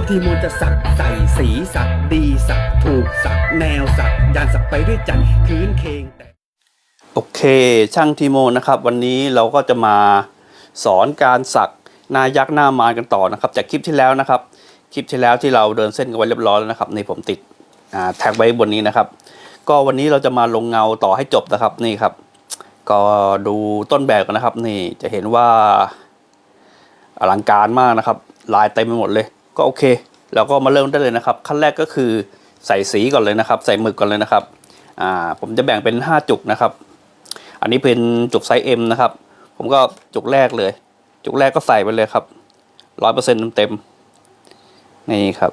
กที่มนต์จะสักใส่สีสักดีสักถูกสักแนวสักยานสักไปด้วยใจคืนเคงแต่โอเค ช่างทีโมนะครับ วันนี้เราก็จะมาสอนการสักหน้ายักษ์หน้ามารกันต่อนะครับ จากคลิปที่แล้วนะครับ คลิปที่แล้วที่เราเดินเส้นกันไว้เรียบร้อยแล้วนะครับนี่ผมติดแท็กไว้บนนี้นะครับ ก็วันนี้เราจะมาลงเงาต่อให้จบนะครับนี่ครับ ก็ดูต้นแบบกันนะครับ นี่จะเห็นว่าอลังการมากนะครับ ลายเต็มไปหมดเลย ก็โอเค เราก็มาเริ่มได้เลยนะครับ ขั้นแรกก็คือใส่สีก่อนเลยนะครับ ใส่หมึกก่อนเลยนะครับอ่าผมจะแบ่งเป็น 5 จุกนะครับ อันนี้เป็นจุกไซส์ M นะครับ ผมก็จุกแรกเลย จุกแรกก็ใส่ไปเลยครับร้อยเปอร์เซ็นต์เต็มๆนี่ครับ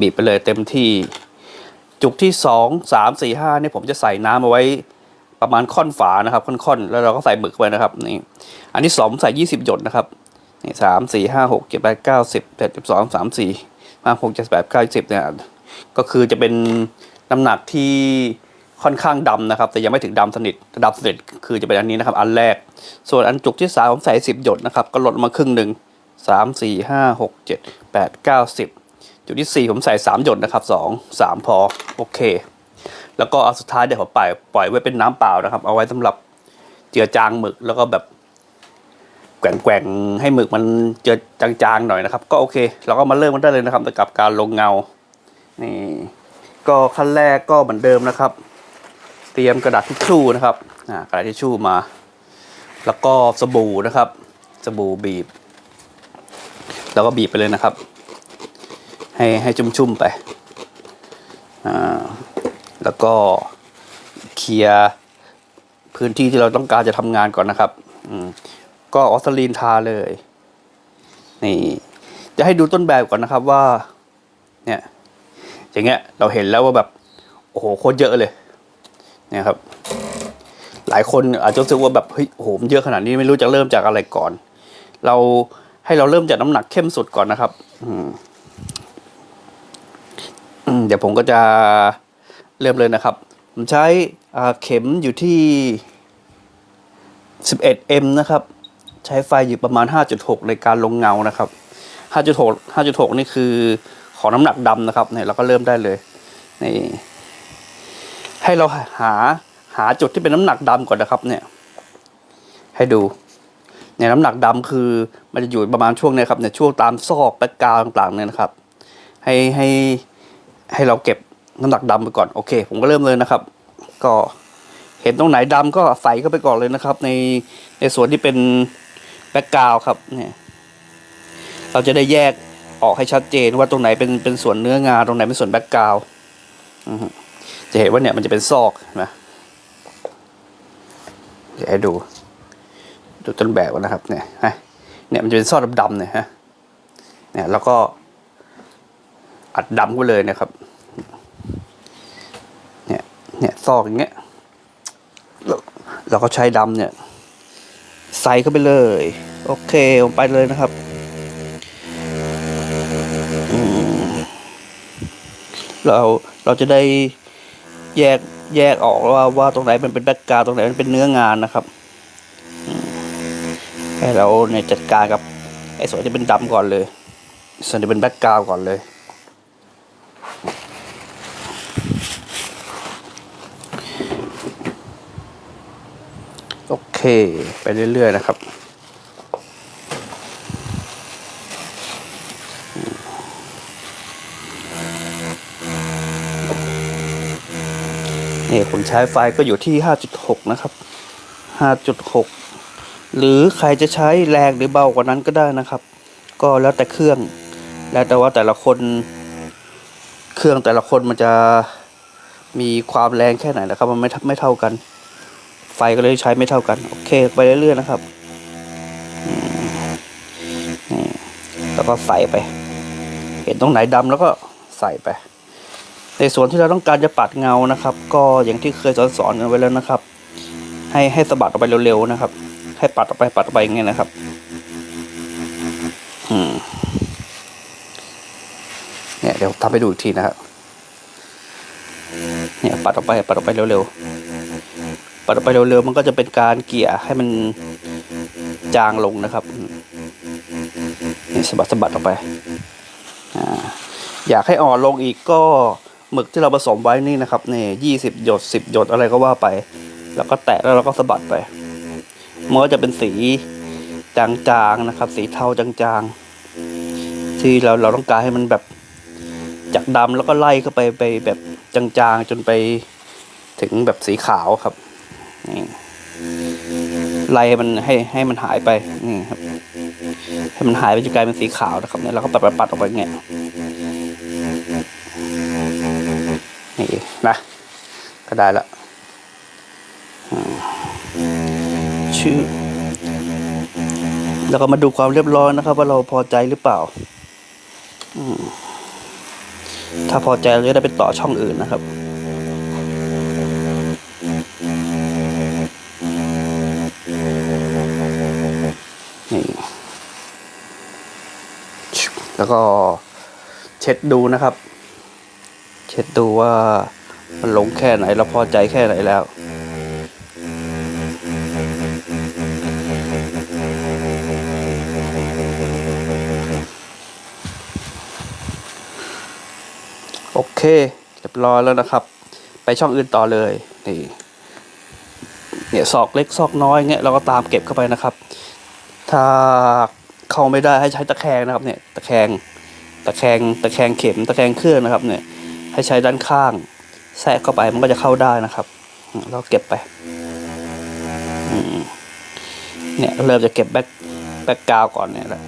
บีบไปเลยเต็มที่ จุกที่สองสามสี่ห้านี่ผมจะใส่น้ำเอาไว้ประมาณค่อนฝานะครับค่อนๆ แล้วเราก็ใส่หมึกไว้นะครับนี่อันที่สองใส่ยี่สิบหยดนะครับ นี่สามสี่ห้าหกเจ็ดแปดเก้าสิบเจ็ดสิบสองสามสี่ห้าหกเจ็ดแปดเก้าสิบเนี่ยก็คือจะเป็นน้ำหนักที่ค่อนข้างดำนะครับ แต่ยังไม่ถึงดำสนิทดำสนิทคือจะเป็นอันนี้นะครับ อันแรก ส่วนอันจุกที่สามผมใส่สิบหยดนะครับ ก็ลดมาครึ่งหนึ่งสามสี่ห้าหกเจ็ดแปดเก้าสิบจุดที่4ผมใส่3หยดนะครับ2 3พอโอเค แล้วก็เอาสุดท้ายเดี๋ยวผมปล่อยปล่อยไว้เป็นน้ำเปล่านะครับ เอาไว้สำหรับเจือจางหมึกแล้วก็แบบ แกว่งๆให้หมึกมันเจอจางๆหน่อยนะครับ ก็โอเค เราก็มาเริ่มกันได้เลยนะครับกับการลงเงา นี่ ก็ขั้นแรกก็เหมือนเดิมนะครับ เตรียมกระดาษทิชชู่นะครับกระดาษทิชชู่มา แล้วก็สบู่นะครับ สบู่บีบ แล้วก็บีบไปเลยนะครับ ให้ให้ชุ่มๆไปอ่าแล้วก็เคลียร์พื้นที่ที่เราต้องการจะทำงานก่อนนะครับ ก็ออสซาลีนทาเลย นี่ จะให้ดูต้นแบบก่อนนะครับว่า เนี่ย อย่างเงี้ย เราเห็นแล้วว่าแบบ โอ้โหโคตรเยอะเลย เนี่ยครับ หลายคนอาจจะรู้สึกว่าแบบเฮ้ยโหมเยอะขนาดนี้ไม่รู้จะเริ่มจากอะไรก่อน เราให้เราเริ่มจากน้ำหนักเข้มสุดก่อนนะครับ อืมเดี๋ยวผมก็จะเริ่มเลยนะครับ ผมใช้เข็มอยู่ที่ 11M นะครับ ใช้ไฟอยู่ประมาณ 5.6 ในการลงเงานะครับ 5.6 5.6 นี่คือของน้ำหนักดำนะครับเนี่ยเราก็เริ่มได้เลยนี่ให้เราหาหาจุดที่เป็นน้ำหนักดำก่อนนะครับ เนี่ย ให้ดูเนี่ยน้ำหนักดำคือมันจะอยู่ประมาณช่วงเนี้ยครับเนี่ยช่วงตามซอกแบ็กกาวต่างๆเนี่ยนะครับ ให้ให้ให้เราเก็บน้ำหนักดำไปก่อนโอเค ผมก็เริ่มเลยนะครับ ก็เห็นตรงไหนดำก็ใส่เข้าไปก่อนเลยนะครับ ในในส่วนที่เป็น แบ็กกราวครับเนี่ยเราจะได้แยกออกให้ชัดเจนว่าตรงไหนเป็นเป็นส่วนเนื้องาตรงไหนเป็นส่วนแบ็กกราวจะเห็นว่าเนี่ยมันจะเป็นซอกนไหมเดี๋ยวให้ดู ดูต้นแบบก่อนนะครับเนี่ยฮะเนี่ยมันจะเป็นซอกดำๆเนี่ยฮะเนี่ยแล้วก็อัดดำไปเลยนะครับ เนี่ยเนี่ยซอกอย่างเงี้ยเราก็ใช้ดำเนี่ย ใส่เข้าไปเลย โอเคผมไปเลยนะครับเราเราจะได้แยกแยกออกว่าว่าตรงไหนมันเป็นแบ็กกราวตรงไหนมันเป็นเนื้องานนะครับให้เราเนี่ยจัดการกับไอ้ส่วนที่เป็นดำก่อนเลยส่วนที่เป็นแบ็กกราวก่อนเลย โอเค ไปเรื่อย ๆ นะครับ นี่ผมใช้ไฟก็อยู่ที่ 5.6 นะครับ 5.6 หรือใครจะใช้แรงหรือเบากว่านั้นก็ได้นะครับ ก็แล้วแต่เครื่อง แล้วแต่ว่าแต่ละคนเครื่องแต่ละคนมันจะมีความแรงแค่ไหนนะครับ มันไม่ไม่เท่ากัน ไฟก็เลยใช้ไม่เท่ากัน โอเคไปเรื่อยๆนะครับนี่แล้วก็ใส่ไป เห็นตรงไหนดำแล้วก็ใส่ไป ในส่วนที่เราต้องการจะปัดเงานะครับ ก็อย่างที่เคยสอนๆกันไว้แล้วนะครับ ให้ให้สะบัดออกไปเร็วๆนะครับ ให้ปัดออกไปปัดออกไปอย่างเงี้ยนะครับอืมเนี่ยเดี๋ยวทำให้ดูอีกทีนะครับเนี่ยปัดออกไปปัดออกไปเร็วๆ ปัดไปเร็วๆมันก็จะเป็นการเกี่ยให้มันจางลงนะครับนี่สะบัดสะบัดออกไปออยากให้อ่อนลงอีกก็หมึกที่เราผสมไว้นี่นะครับนี่ยี่สิบหยดสิบหยดอะไรก็ว่าไป แล้วก็แตะแล้วเราก็สะบัดไปมันก็จะเป็นสีจางๆนะครับ สีเทาจางๆ ที่เราเราต้องการให้มันแบบจากดำแล้วก็ไล่เข้าไปไปแบบจางๆ จนไปถึงแบบสีขาวครับ นี่ไล่ให้มันให้ให้มันหายไปนี่ครับ ให้มันหายไปจนกลายเป็นสีขาวนะครับเนี่ยเราก็ปัดปัดปัดออกไปเงี้ยนี่นะก็ได้ละอืมชื่อ แล้วก็มาดูความเรียบร้อยนะครับ ว่าเราพอใจหรือเปล่าถ้าพอใจเราจะได้ไปต่อช่องอื่นนะครับ แล้วก็เช็ดดูนะครับ เช็ดดูว่ามันลงแค่ไหนเราพอใจแค่ไหนแล้วโอเค เรียบร้อยแล้วนะครับ ไปช่องอื่นต่อเลย นี่ เนี่ยซอกเล็กซอกน้อยเงี้ยเราก็ตามเก็บเข้าไปนะครับ ถ้า เข้าไม่ได้ให้ใช้ตะแคงนะครับเนี่ยตะแคงตะแคงตะแคงเข็มตะแคงเครื่องนะครับเนี่ยให้ใช้ด้านข้างแทรกเข้าไปมันก็จะเข้าได้นะครับเราเก็บไปเนี่ยเริ่มจะเก็บแบ็คแบ็คกราวก่อนเนี่ยแหละ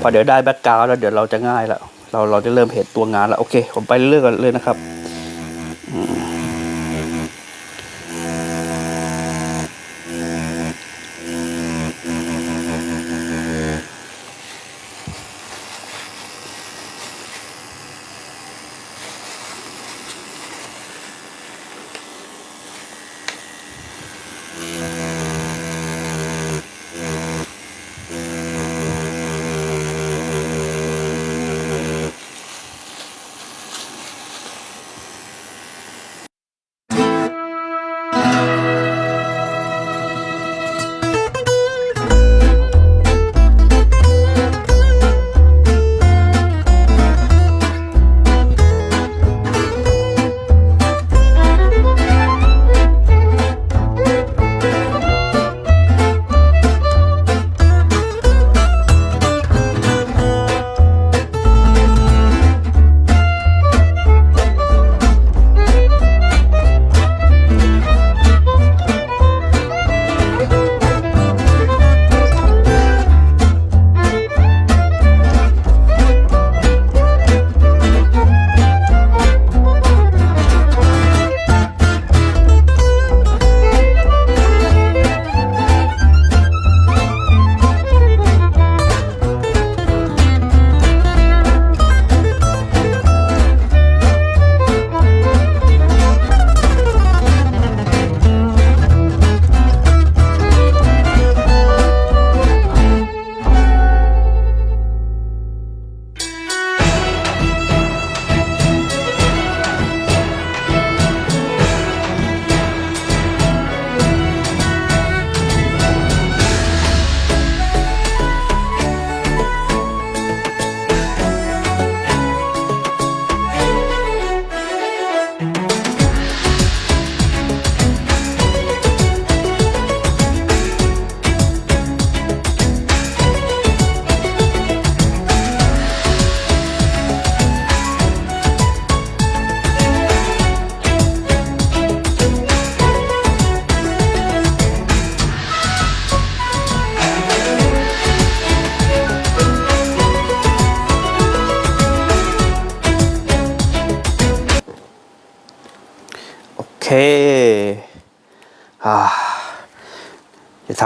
พอเดี๋ยวได้แบ็คกราวแล้วเดี๋ยวเราจะง่ายแล้วเราเราจะเริ่มเห็นตัวงานแล้วโอเค ผมไปเรื่อยกันเลยนะครับ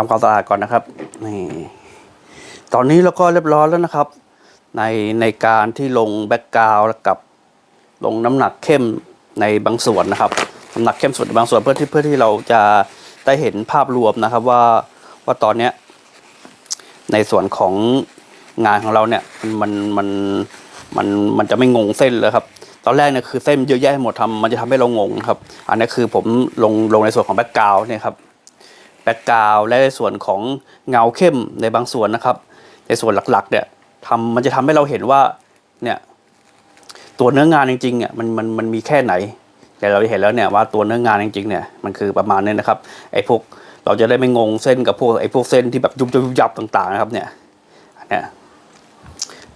ำความสะอาดก่อนนะครับนี่ตอนนี้เราก็เรียบร้อยแล้วนะครับ ในในการที่ลงแบ็กกราวด์กับลงน้ำหนักเข้มในบางส่วนนะครับน้ำหนักเข้มส่วนบางส่วนเพื่อที่เพื่อที่เราจะได้เห็นภาพรวมนะครับว่าว่าตอนเนี้ยในส่วนของงานของเราเนี่ยมันมันมันมันจะไม่งงเส้นเลยครับ ตอนแรกเนี่ยคือเส้นเยอะแยะหมดทำมันจะทำให้เรางงครับ อันนี้คือผมลงลงในส่วนของแบ็กกราวเนี่ยครับ แบ็กกราวและในส่วนของเงาเข้มในบางส่วนนะครับ ในส่วนหลักๆเนี่ยทำมันจะทำให้เราเห็นว่าเนี่ยตัวเนื้องานจริงๆเนี่ยมันมันมันมีแค่ไหน แต่เราเห็นแล้วเนี่ยว่าตัวเนื้องานจริงๆเนี่ยมันคือประมาณนี้นะครับไอ้พวกเราจะได้ไม่งงเส้นกับพวกไอ้พวกเส้นที่แบบยุบยุบยุบยับต่างๆนะครับเนี่ยเนี่ย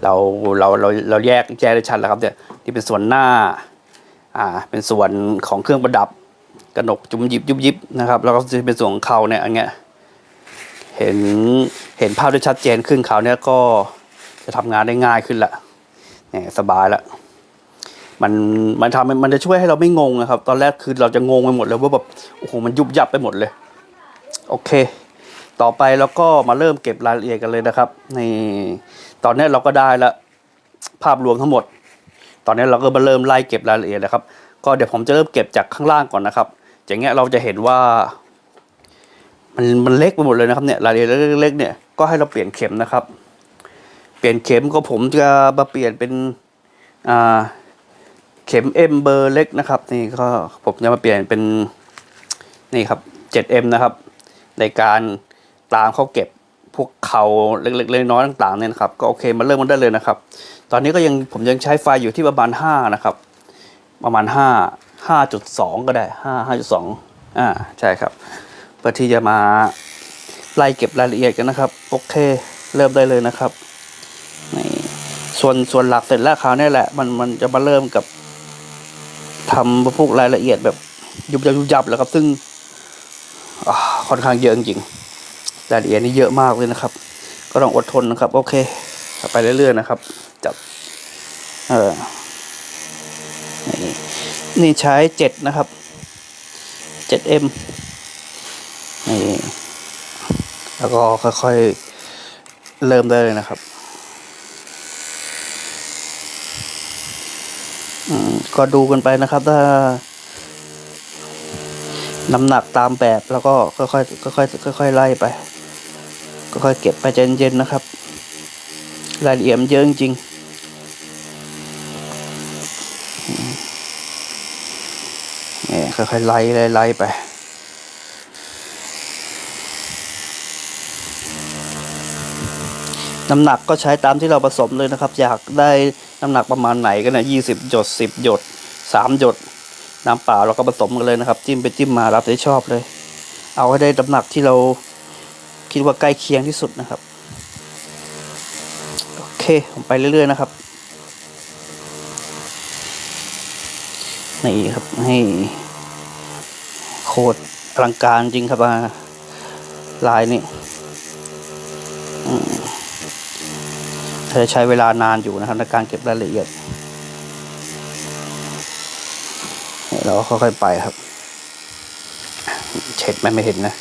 เราเราเราเราแยกแยกได้ชัดแล้วครับเนี่ยที่เป็นส่วนหน้าอ่าเป็นส่วนของเครื่องประดับ กระหนกจุ๋มยิบยุบยิบนะครับ แล้วก็จะเป็นส่วนของเขาเนี่ยอันเนี้ยเห็นเห็นภาพได้ชัดเจนขึ้นเขาเนี่ยก็จะทำงานได้ง่ายขึ้นละเนี่ยสบายละมันมันทำมันจะช่วยให้เราไม่งงนะครับ ตอนแรกคือเราจะงงไปหมดเลยว่าแบบโอ้โหมันยุบยับไปหมดเลย โอเค ต่อไปเราก็มาเริ่มเก็บรายละเอียดกันเลยนะครับนี่ตอนนี้เราก็ได้ละภาพรวมทั้งหมด ตอนนี้เราก็มาเริ่มไล่เก็บรายละเอียดนะครับ ก็เดี๋ยวผมจะเริ่มเก็บจากข้างล่างก่อนนะครับ อย่างเงี้ยเราจะเห็นว่า มันมันเล็กไปหมดเลยนะครับเนี่ยรายละเอียดเล็กๆเนี่ยก็ให้เราเปลี่ยนเข็มนะครับ เปลี่ยนเข็มก็ผมจะมาเปลี่ยนเป็นอ่าเข็ม M เบอร์เล็กนะครับ นี่ก็ผมจะมาเปลี่ยนเป็นนี่ครับ 7M นะครับ ในการตามเขาเก็บพวกเขาเล็กๆน้อยๆต่างๆเนี่ยนะครับ ก็โอเคมาเริ่มมันได้เลยนะครับ ตอนนี้ก็ยังผมยังใช้ไฟอยู่ที่ประมาณ 5 นะครับ ประมาณห้าห้าจุดสองก็ได้ห้าห้าจุดสองอ่า ใช่ครับเพื่อที่จะมาไล่เก็บรายละเอียดกันนะครับ โอเค เริ่มได้เลยนะครับนี่ส่วนส่วนหลักเสร็จแล้วคราวนี้แหละ มันมันจะมาเริ่มกับทำพวกรายละเอียดแบบยุบยับยุบยับแล้วครับ ซึ่งค่อนข้างเยอะจริงๆรายละเอียดนี่เยอะมากเลยนะครับ ก็ต้องอดทนนะครับ โอเค ไปเรื่อยๆนะครับ จับ เออ นี่ใช้เจ็ดนะครับเจ็ดเอ็มนี่แล้วก็ค่อยๆ เริ่มได้เลยนะครับ ก็ดูกันไปนะครับ ถ้าน้ำหนักตามแบบแล้วก็ค่อยๆค่อยๆค่อยๆไล่ไปค่อยๆเก็บไปเย็นๆนะครับ รายละเอียดมันเยอะจริงๆ เนี่ย ค่อยๆไล่ไล่ไล่ไป น้ำหนักก็ใช้ตามที่เราผสมเลยนะครับ อยากได้น้ำหนักประมาณไหนก็นะยี่สิบหยดสิบหยดสามหยด น้ำเปล่าเราก็ผสมกันเลยนะครับ จิ้มไปจิ้มมารับได้ชอบเลย เอาให้ได้น้ำหนักที่เราคิดว่าใกล้เคียงที่สุดนะครับ โอเคผมไปเรื่อยๆนะครับนี่ครับให้ คตรอลังการจริงครับาลายนี่อืมจะใช้เวลานานอยู่นะครับในการเก็บรายละเอียด เราก็ค่อยๆไปครับ เช็ดไหมไม่เห็นนะ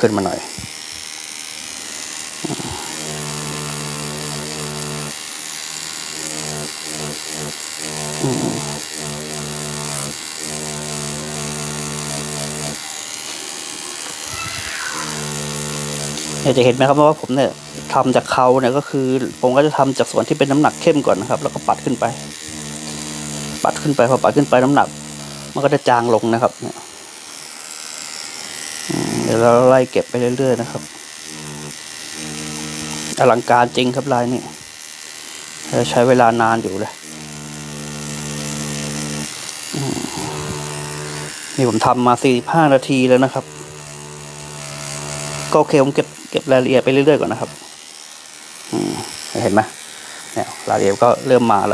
ขึ้นมาหน่อย เนี่ยจะเห็นไหมครับว่าผมเนี่ยทำจากเขาเนี่ยก็คือ ผมก็จะทำจากส่วนที่เป็นน้ำหนักเข้มก่อนนะครับ แล้วก็ปัดขึ้นไป ปัดขึ้นไปพอปัดขึ้นไปน้ำหนัก มันก็จะจางลงนะครับเนี่ยเดี๋ยวเราไล่เก็บไปเรื่อยๆนะครับ อลังการจริงครับลายนี้ใช้เวลานานอยู่เลยมนี่ผมทำมาสี่ห้านาทีแล้วนะครับ ก็โอเคผมเก็บ ก็บรายละเอียดไปเรื่อยๆก่อนนะครับอืมเห็นไหมเนี่ยรายละเอียดก็เริ่มมาแล้ว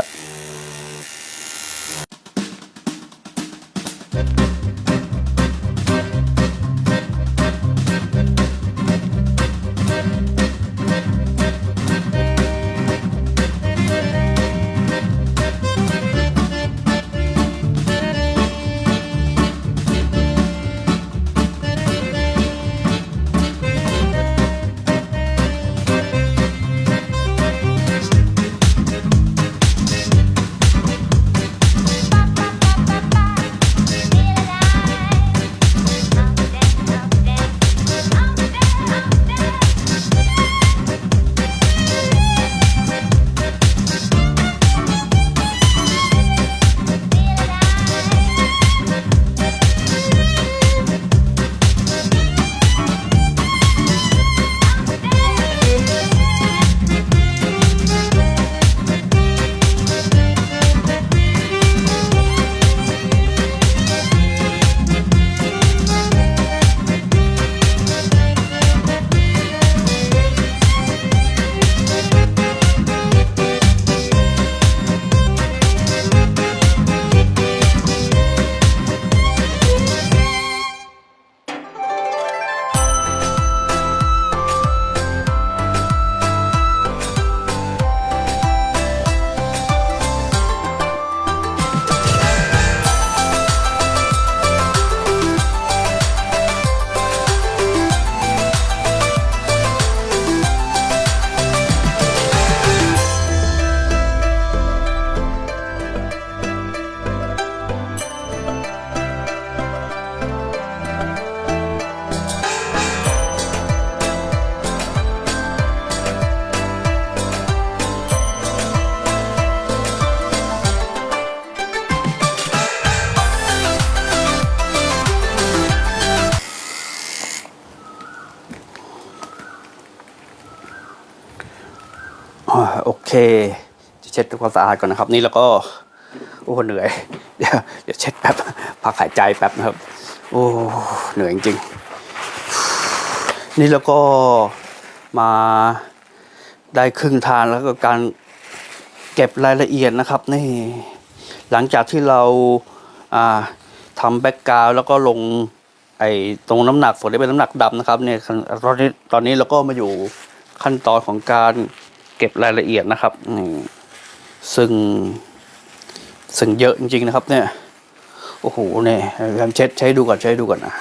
ช็ดทำความสะอาดก่อนนะครับ นี่แล้วก็โอ้เหนื่อย เดี๋ยวเดี๋ยวเช็ดแป๊บพักหายใจแป๊บนะครับ โอ้เหนื่อยจริงนี่แล้วก็มาได้ครึ่งทางแล้วก็การเก็บรายละเอียดนะครับนี่หลังจากที่เราอ่าทำแบ็กกราวแล้วก็ลงไอ้ตรงน้ำหนักส่วนที่เป็นน้ำหนักดำนะครับเนี่ยตอนนี้ตอนนี้เราก็มาอยู่ขั้นตอนของการเก็บรายละเอียดนะครับนี่ ซึ่งซึ่งเยอะจริงๆนะครับ เนี่ย โอ้โหเนี่ยพยายามเช็ดใช้ดูก่อนใช้ดูก่อนนะ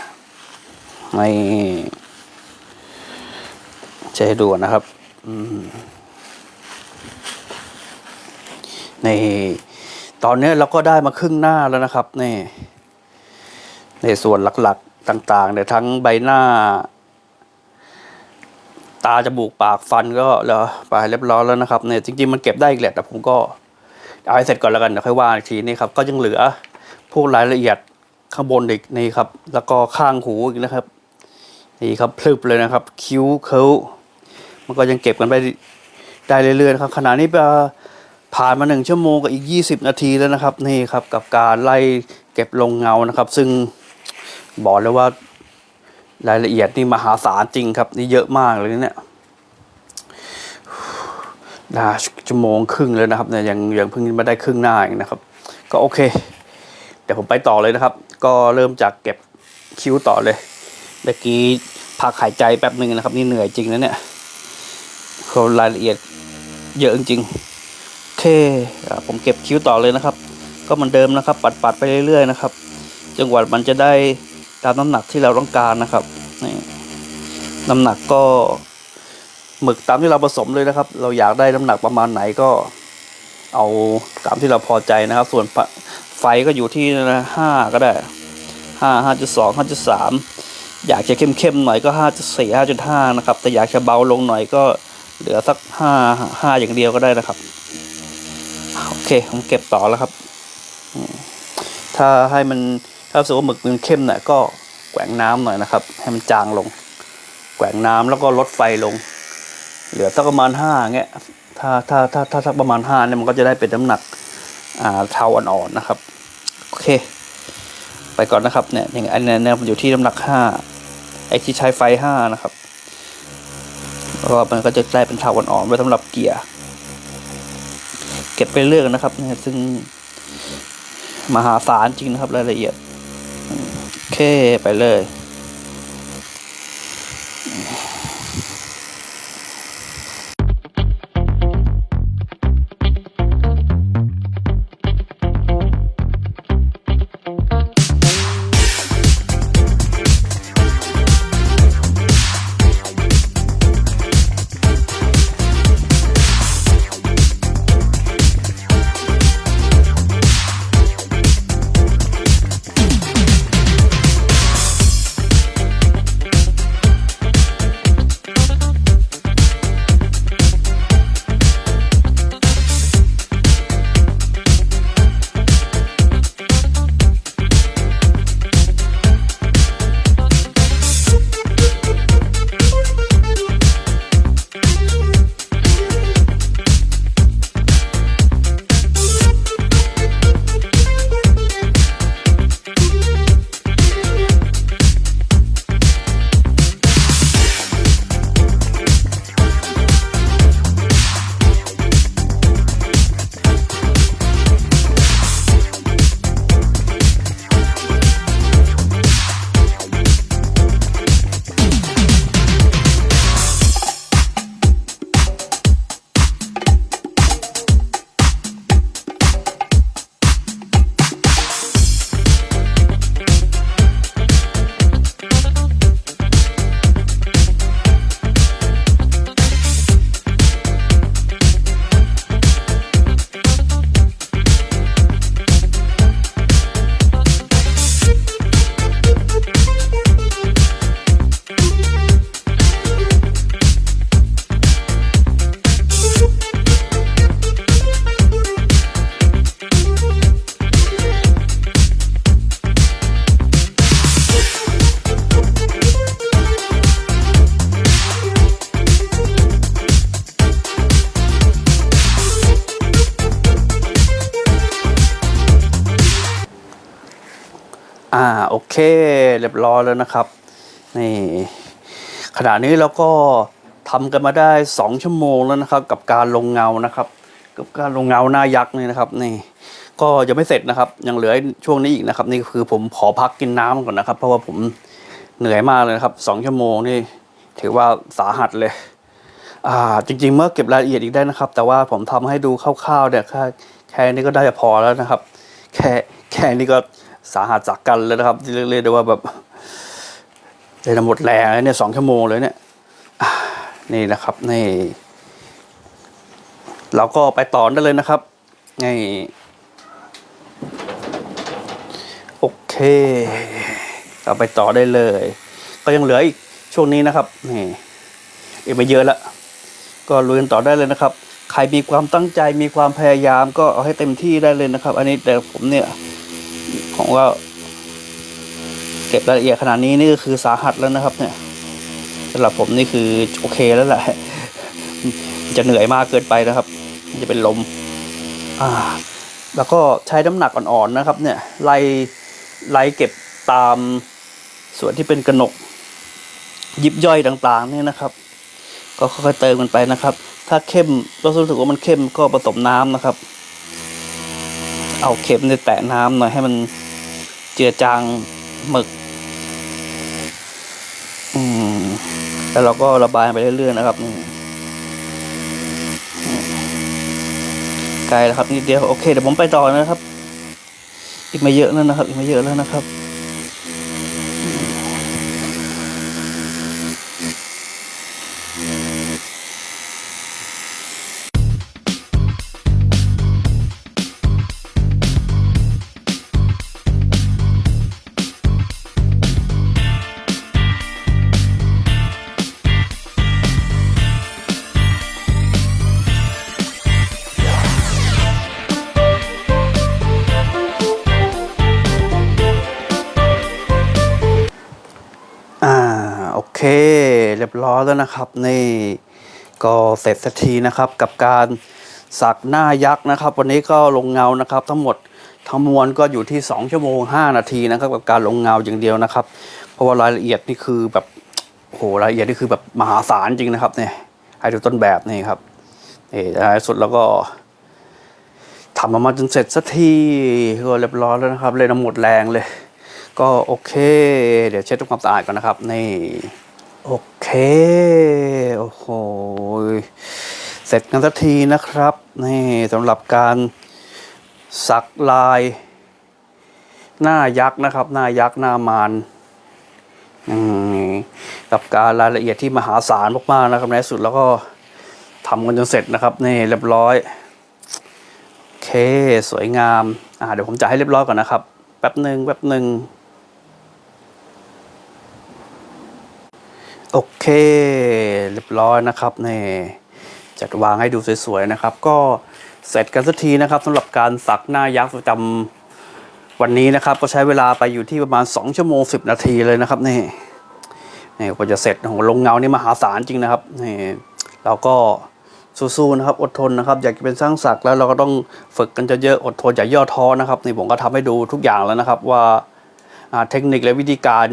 ไม่ใช้ดูก่อนนะครับอืมนี่ตอนนี้เราก็ได้มาครึ่งหน้าแล้วนะครับ นี่ ในส่วนหลักๆต่าง ๆ เนี่ยทั้งใบหน้า ตาจมูกปากฟันก็แล้วไปเรียบร้อยแล้วนะครับเนี่ยจริงๆมันเก็บได้อีกแหละแต่ผมก็เอาให้เสร็จก่อนแล้วกันเดี๋ยวค่อยว่าอีกทีนี่ครับก็ยังเหลือพวกรายละเอียดข้างบนอีกนี่ครับ แล้วก็ข้างหูอีกนะครับนี่ครับพลึบเลยนะครับ คิ้วเคิ้วมันก็ยังเก็บกันไปได้เรื่อยๆนะครับขณะนี้ผ่านมาหนึ่งชั่วโมงกับอีกยี่สิบนาทีแล้วนะครับนี่ครับกับการไล่เก็บลงเงานะครับ ซึ่งบอกเลยว่า รายละเอียดนี่มหาศาลจริงครับ นี่เยอะมากเลยเนี่ยได้ชั่วโมงครึ่งเลยนะครับเนี่ยยังยังเพิ่งมาได้ครึ่งหน้าเองนะครับ ก็โอเค เดี๋ยวผมไปต่อเลยนะครับ ก็เริ่มจากเก็บคิ้วต่อเลยเมื่อกี้พักหายใจแป๊บหนึ่งนะครับ นี่เหนื่อยจริงนะเนี่ยเขารายละเอียดเยอะจริงโอเคผมเก็บคิ้วต่อเลยนะครับ ก็เหมือนเดิมนะครับ ปัดปัดๆไปเรื่อยๆนะครับจนกว่ามันจะได้ ตามน้ำหนักที่เราต้องการนะครับนี่น้ำหนักก็หมึกตามที่เราผสมเลยนะครับ เราอยากได้น้ำหนักประมาณไหนก็เอาตามที่เราพอใจนะครับ ส่วนไฟก็อยู่ที่ห้าก็ได้ห้าห้าจุดสองห้าจุดสามอยากจะเข้มๆหน่อยก็ห้าจุดสี่ห้าจุดห้านะครับ แต่อยากจะเบาลงหน่อยก็เหลือสักห้าห้าอย่างเดียวก็ได้นะครับโอเคผมเก็บต่อแล้วครับ ถ้าให้มัน ถ้ารู้สึกว่าหมึกมันเข้มหน่อยก็แกว่งน้ำหน่อยนะครับ ให้มันจางลง แกว่งน้ำแล้วก็ลดไฟลง เหลือสักประมาณห้าเงี้ยถ้าถ้าถ้าถ้าสักประมาณห้าเนี่ยมันก็จะได้เป็นน้ำหนักอ่าเทาอ่อนๆนะครับโอเค ไปก่อนนะครับเนี่ยอย่างอันเนี้ยเนี่ยอยู่ที่น้ำหนักห้าไอ้ที่ใช้ไฟห้านะครับแล้วมันก็จะได้เป็นเทาอ่อนๆไว้สำหรับเกียร์เก็บไปเรื่อยนะครับเนี่ยซึ่งมหาศาลจริงนะครับรายละเอียด โอเคไปเลย เคเรียบร้อยแล้วนะครับ นี่ขณะนี้เราก็ทำกันมาได้สองชั่วโมงแล้วนะครับ กับการลงเงานะครับ กับการลงเงาหน้ายักษ์นี่นะครับ นี่ ก็ยังไม่เสร็จนะครับ ยังเหลือช่วงนี้อีกนะครับ นี่คือผมขอพักกินน้ำก่อนนะครับ เพราะว่าผมเหนื่อยมากเลยครับสองชั่วโมงนี่ถือว่าสาหัสเลยอ่าจริง ๆ เมื่อเก็บรายละเอียดอีกได้นะครับ แต่ว่าผมทำให้ดูคร่าวๆเนี่ยแค่แค่นี้ก็ได้พอแล้วนะครับ แค่แค่นี้ก็ สาหัสจากกันเลยนะครับเรียกได้ว่าแบบเลยหมดแรงเลยเนี่ยสองชั่วโมงเลยเนี่ยนี่นะครับนี่เราก็ไปต่อได้เลยนะครับนี่โอเค เราไปต่อได้เลย ก็ยังเหลืออีกช่วงนี้นะครับนี่อีกไม่เยอะละก็ลุยกันต่อได้เลยนะครับ ใครมีความตั้งใจมีความพยายามก็เอาให้เต็มที่ได้เลยนะครับ อันนี้แต่ผมเนี่ย ผมว่าเก็บรายละเอียดขนาดนี้นี่ก็คือสาหัสแล้วนะครับ เนี่ยสำหรับผมนี่คือโอเคแล้วแหละจะเหนื่อยมากเกินไปนะครับ จะเป็นลม อ่า แล้วก็ใช้น้ำหนักอ่อนๆนะครับ เนี่ยไล่ไล่เก็บตามส่วนที่เป็นกระหนก ยิบย่อยต่างๆเนี่ยนะครับ ก็ค่อยๆเติมกันไปนะครับ ถ้าเข้มเรารู้สึกว่ามันเข้มก็ผสมน้ำนะครับ เอาเข็มในแตะน้ำหน่อยให้มัน จือจางหมึก อืมแล้วเราก็ระบายไปเรื่อยๆนะครับนี่ไกลแล้วครับนิดเดียวโอเคเดี๋ยวผมไปต่อนะครับ อีกไม่เยอะแล้วนะครับ อีกไม่เยอะแล้วนะครับ บร้อยแล้วนะครับ นี่ก็เสร็จสักทีนะครับกับการสักหน้ายักษ์นะครับ วันนี้ก็ลงเงานะครับ ทั้งหมดทั้งมวลก็อยู่ที่ 2 ชั่วโมง 5 นาทีนะครับ กับการลงเงาอย่างเดียวนะครับ เพราะว่ารายละเอียดนี่คือแบบโหรายละเอียดนี่คือแบบมหาศาลจริงนะครับเนี่ยให้ดูต้นแบบนี่ครับนี่ท้ายสุดแล้วก็ทำออกมาจนเสร็จสักทีก็เรียบร้อยแล้วนะครับ เลยน้ำหมดแรงเลย ก็โอเค เดี๋ยวเช็ดทำความสะอาดก่อนนะครับนี่ โอเค โอ้โห เสร็จกันสักทีนะครับ นี่สำหรับการสักลาย หน้ายักษ์นะครับ หน้ายักษ์หน้ามารกับการรายละเอียดที่มหาศาลมากๆนะครับในสุดแล้วก็ทำกันจนเสร็จนะครับ นี่เรียบร้อย โอเค สวยงาม อ่าเดี๋ยวผมจะให้เรียบร้อยก่อนนะครับ แป๊บหนึ่งแป๊บหนึ่ง โอเค เรียบร้อยนะครับนี่จัดวางให้ดูสวยๆนะครับ ก็เสร็จกันสักทีนะครับสำหรับการสักหน้ายักษ์ประจำวันนี้นะครับ ก็ใช้เวลาไปอยู่ที่ประมาณ 2 ชั่วโมง 10 นาทีเลยนะครับนี่นี่กว่าจะเสร็จโอ้โหลงเงานี่มหาศาลจริงนะครับนี่เราก็สู้ๆนะครับ อดทนนะครับ อยากจะเป็นสร้างศักแล้วเราก็ต้องฝึกกันเยอะๆอดทนอย่าย่อท้อนะครับนี่ผมก็ทำให้ดูทุกอย่างแล้วนะครับว่าเทคนิคและวิธีการ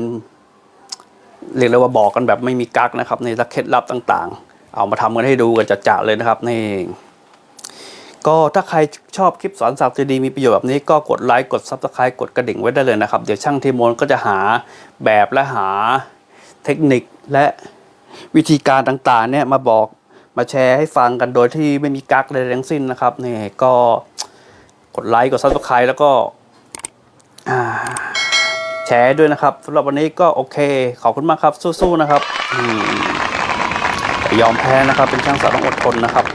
เรียกได้ว่าบอกกันแบบไม่มีกักนะครับ ในเคล็ดลับต่างๆ เอามาทำกันให้ดูกันจัดๆเลยนะครับนี่ก็ถ้าใครชอบคลิปสอนสักดีมีประโยชน์แบบนี้ก็กดไลค์กดซับสไครต์กดกระดิ่งไว้ได้เลยนะครับ เดี๋ยวช่างเทีมนก็จะหาแบบและหาเทคนิคและวิธีการต่างๆเนี่ยมาบอกมาแชร์ให้ฟังกันโดยที่ไม่มีกักเลยทั้งสิ้นนะครับนี่ก็กดไลค์กดซับสไครต์แล้วก็อ่า แชร์ด้วยนะครับสำหรับวันนี้ก็โอเค ขอบคุณมากครับ สู้ๆนะครับอยอมแพ้นะครับ เป็นช่างสาวต้องอดทนนะครับ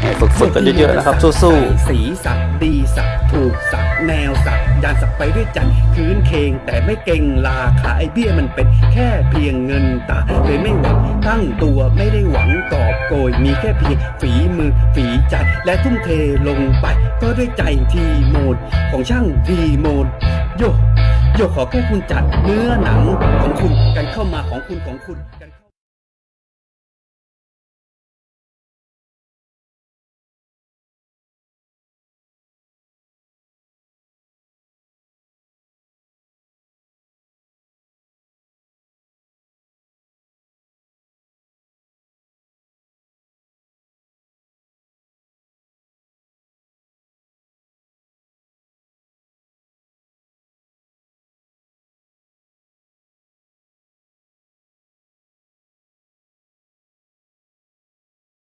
เนี่ยฝึกกันเยอะๆนะครับ สู้ใส่สีสักดีสักถูกสักแนวสักยานสักไปด้วยใจคืนเคงแต่ไม่เก่งราคาไอเบี้ยมันเป็นแค่เพียงเงินตาเลยไม่หวังตั้งตัวไม่ได้หวังกอบโกยมีแค่เพียงฝีมือฝีใจและทุ่มเทลงไป ก็ด้วยใจทีโมดของช่างทีโมดโย โยขอแค่คุณจัดเนื้อหนังของคุณกันเข้ามาของคุณของคุณกัน